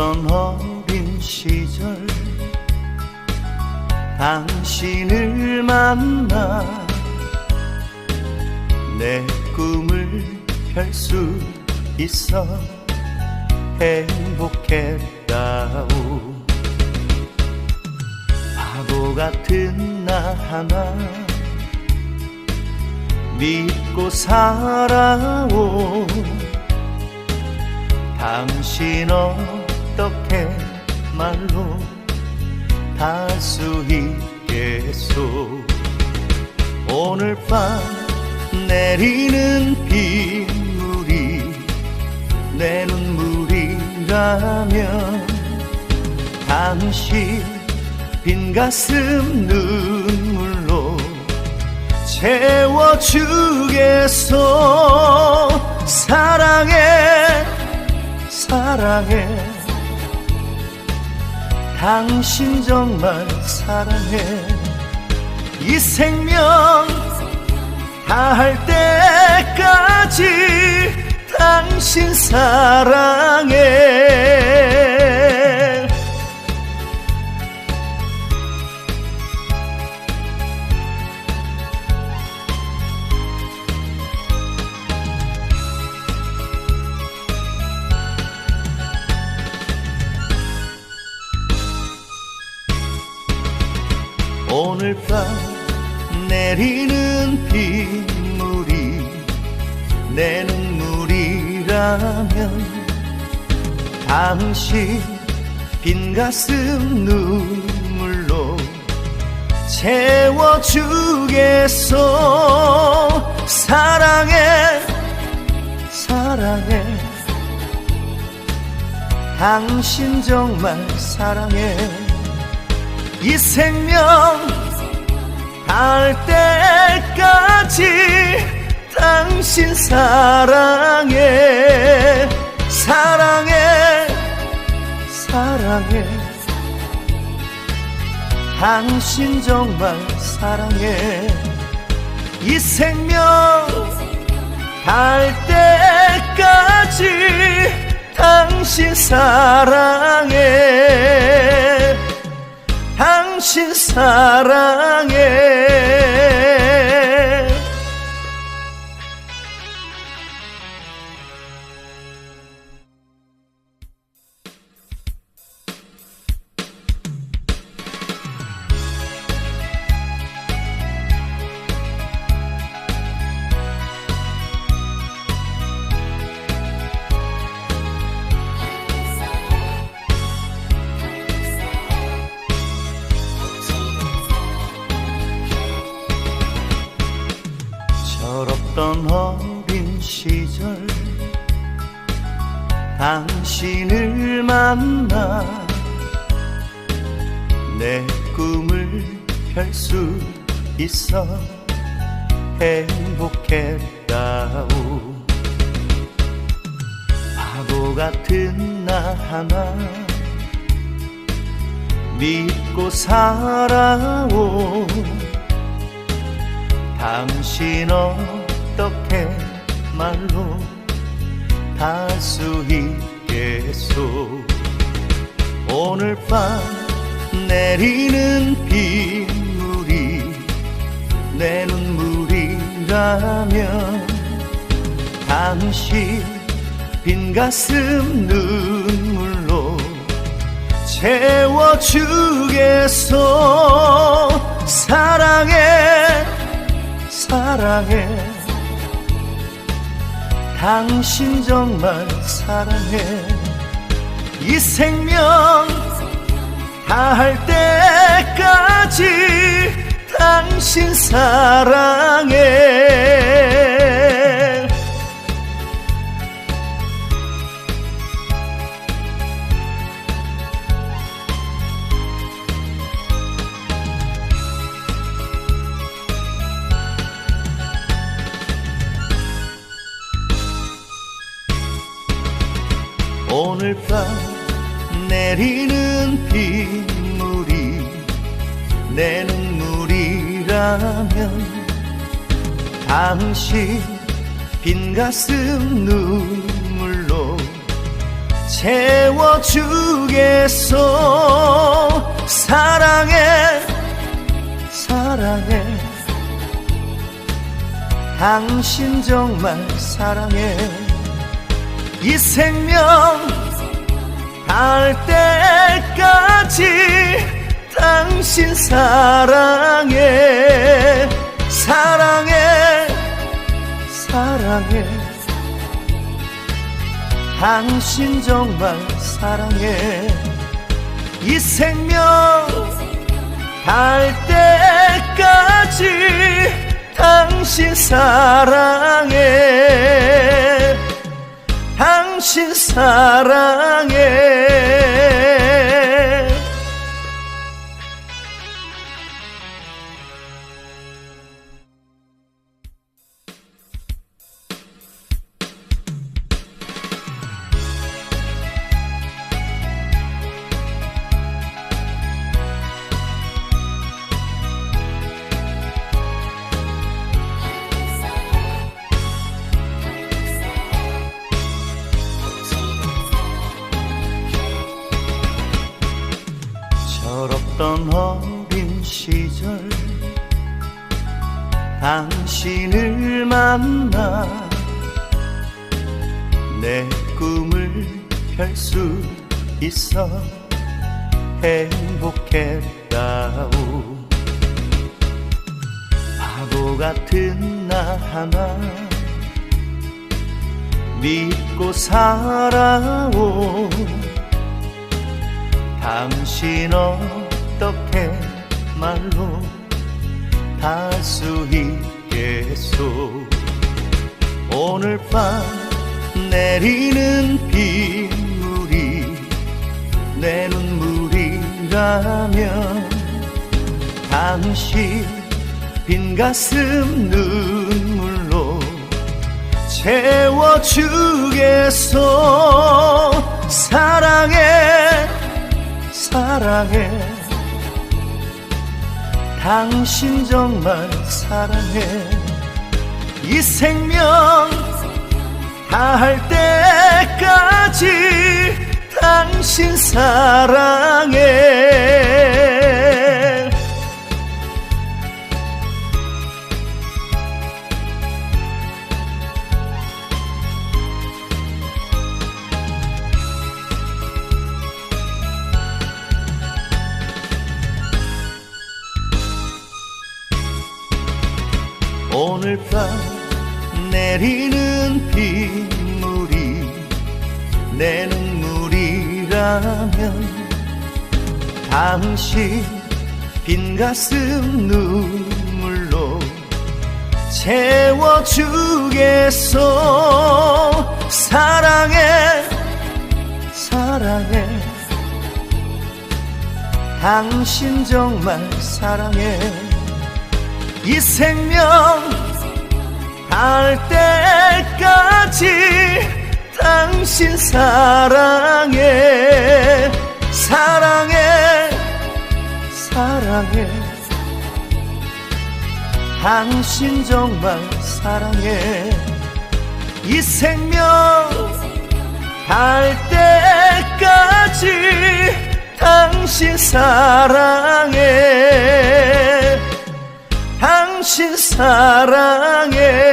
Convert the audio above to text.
어떤 어린 시절 당신을 만나 내 꿈을 펼 수 있어 행복했다오. 바보 같은 나 하나 믿고 살아오. 당신 어 어떻게 말로 다 할 수 있겠소. 오늘 밤 내리는 빗물이 내 눈물이라면 당신 빈 가슴 눈물로 채워주겠소. 사랑해 사랑해 당신 정말 사랑해. 이 생명 다할 때까지 당신 사랑해 오늘 밤 내리는 빗물이 내 눈물이라면 당신 빈 가슴 눈물로 채워주겠소. 사랑해 사랑해. 당신 정말 사랑해. 이 생명 닿을 때까지 당신 사랑해. 사랑해. 사랑해. 당신 정말 사랑해. 이 생명 닿을 때까지 당신 사랑해. 당신 사랑해 철없던 어린 시절 당신을 만나 내 꿈을 펼 수 있어 행복했다오. 바보 같은 나 하나 믿고 살아오 당신 어떻게 말로 다할수 있겠소? 오늘 밤 내리는 빗물이 내 눈물이라면 당신 빈 가슴 눈물로 채워주겠소? 사랑해 사랑해. 당신 정말 사랑해. 이 생명 다 할 때까지 당신 사랑 오늘 밤 내리는 빗물이 내 눈물이라면 당신 빈 가슴 눈물로 채워주겠소. 사랑해 사랑해. 당신 정말 사랑해. 이 생명 닿을 때까지 당신 사랑해. 사랑해. 사랑해. 당신 정말 사랑해. 이 생명 닿을 때까지 당신 사랑해 당신 사랑해 당신을 만나 내 꿈을 펼 수 있어 행복했다오. 바보 같은 나 하나 믿고 살아오. 당신 어떻게 말로 할 수 있겠소. 오늘 밤 내리는 빗물이 내 눈물이라면 당신 빈 가슴 눈물로 채워주겠소. 사랑해 사랑해 당신 정말 사랑해. 이 생명 다할 때까지 당신 사랑해 내리는 빗물이 내 눈물이라면 당신 빈 가슴 눈물로 채워주겠소. 사랑해 사랑해. 당신 정말 사랑해. 이 생명 닿을 때까지 당신 사랑해. 사랑해. 사랑해. 당신 정말 사랑해. 이 생명 닿을 때까지 당신 사랑해. 당신 사랑해